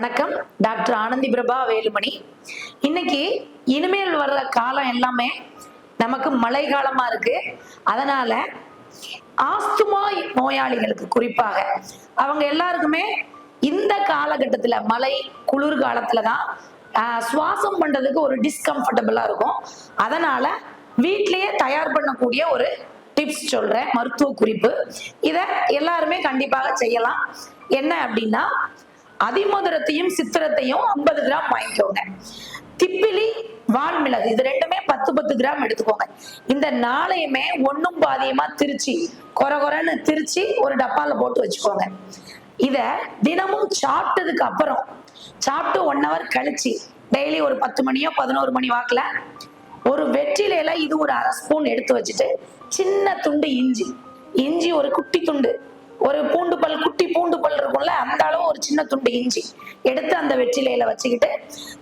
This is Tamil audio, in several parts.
வணக்கம். டாக்டர் ஆனந்தி பிரபா வேலுமணி. இன்னைக்கு இனிமேல் வர்ற காலம் எல்லாமே நமக்கு மழை காலமா இருக்கு. அதனால ஆஸ்துமா நோயாளிகளுக்கு குறிப்பாக அவங்க எல்லாருக்குமே இந்த காலகட்டத்துல மழை குளிர் காலத்துல தான் சுவாசம் பண்றதுக்கு ஒரு டிஸ்கம்ஃபர்டபுளா இருக்கும். அதனால வீட்டிலேயே தயார் பண்ணக்கூடிய ஒரு டிப்ஸ் சொல்றேன். மருத்துவ குறிப்பு. இதை எல்லாருமே கண்டிப்பாக செய்யலாம். என்ன அப்படின்னா அதிமதுரத்தையும் சித்திரத்தையும் ஐம்பது கிராம் வாங்கிக்கோங்க. திப்பிலி வால்மிளகு இது ரெண்டுமே பத்து பத்து கிராம் எடுத்துக்கோங்க. இந்த நாளையுமே ஒண்ணும் பாதியமா திருச்சி கொர கொரன்னு திருச்சி ஒரு டப்பால போட்டு வச்சுக்கோங்க. இத தினமும் சாப்பிட்டதுக்கு அப்புறம் சாப்பிட்டு ஒன் ஹவர் கழிச்சு டெய்லி ஒரு பத்து மணியோ பதினோரு மணி வாக்குல ஒரு வெற்றிலையில இது ஒரு அரை ஸ்பூன் எடுத்து வச்சுட்டு சின்ன துண்டு இஞ்சி. இஞ்சி ஒரு குட்டி துண்டு. ஒரு பூண்டு பல் குட்டி பூண்டு பல் இருக்கும்ல சின்ன துண்டு இஞ்சி எடுத்து அந்த வெற்றிலையில வச்சுக்கிட்டு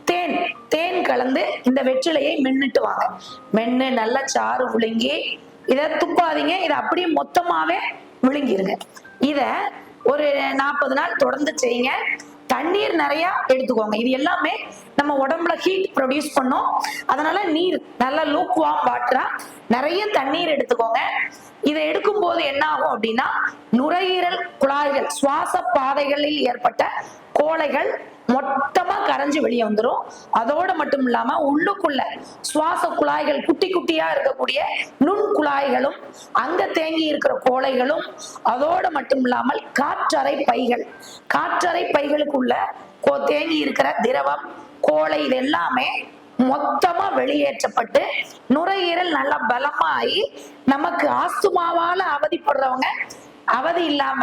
தேன் தேன் கலந்து இந்த வெற்றிலையை மென்னுட்டு வாங்க. மென்னு நல்லா சாறு விழுங்கி இதை துப்பாதீங்க இதை அப்படியே மொத்தமாவே விழுங்கிருங்க. இத ஒரு நாற்பது நாள் தொடர்ந்து செய்யுங்க. தண்ணீர் நிறைய எடுத்துக்கோங்க. இது எல்லாமே நம்ம உடம்புல ஹீட் ப்ரொடியூஸ் பண்ணும். அதனால நீர் நல்ல லூக் வார்ம் வாட்டரா நிறைய தண்ணீர் எடுத்துக்கோங்க. இதை எடுக்கும் போது என்ன ஆகும் அப்படின்னா நுரையீரல் குழாய்கள் சுவாச பாதைகளில் ஏற்பட்ட கோளைகள் மொத்தமா கரைஞ்சு வெளியே வந்துடும் அதோட மட்டும் இல்லாம உள்ளுக்குள்ள சுவாச குழாய்கள் குட்டி குட்டியா இருக்கக்கூடிய நுண் குழாய்களும் அங்க தேங்கி இருக்கிற கோளைகளும் அதோட மட்டும் இல்லாமல் காற்றறை பைகள். காற்றறை பைகளுக்குள்ள கோ- தேங்கி இருக்கிற திரவம் கோளை இது எல்லாமே மொத்தமா வெளியேற்றப்பட்டு நுரையீரல் நல்லா பலமாயி நமக்கு ஆஸ்துமாவால அவதிப்படுறவங்க அவதி இல்லாம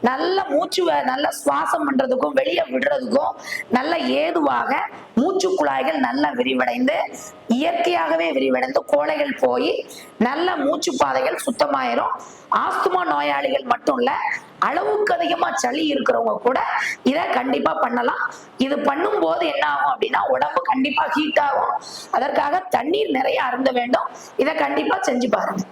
நல்ல மூச்சு வ- நல்ல சுவாசம் பண்றதுக்கும் வெளியே விடுறதுக்கும் நல்ல ஏதுவாக மூச்சு குழாய்கள் நல்லா விரிவடைந்து இயற்கையாகவே விரிவடைந்து கோளைகள் போய் நல்ல மூச்சு பாதைகள் சுத்தமாயிரும். ஆஸ்துமா நோயாளிகள் மட்டும் இல்ல அளவுக்கு அதிகமா சளி இருக்கிறவங்க கூட இதை கண்டிப்பா பண்ணலாம். இது பண்ணும்போது என்ன ஆகும் அப்படின்னா உடம்பு கண்டிப்பா ஹீட் ஆகும். அதற்காக தண்ணீர் நிறைய அருந்த வேண்டும். இதை கண்டிப்பா செஞ்சு பாருங்க.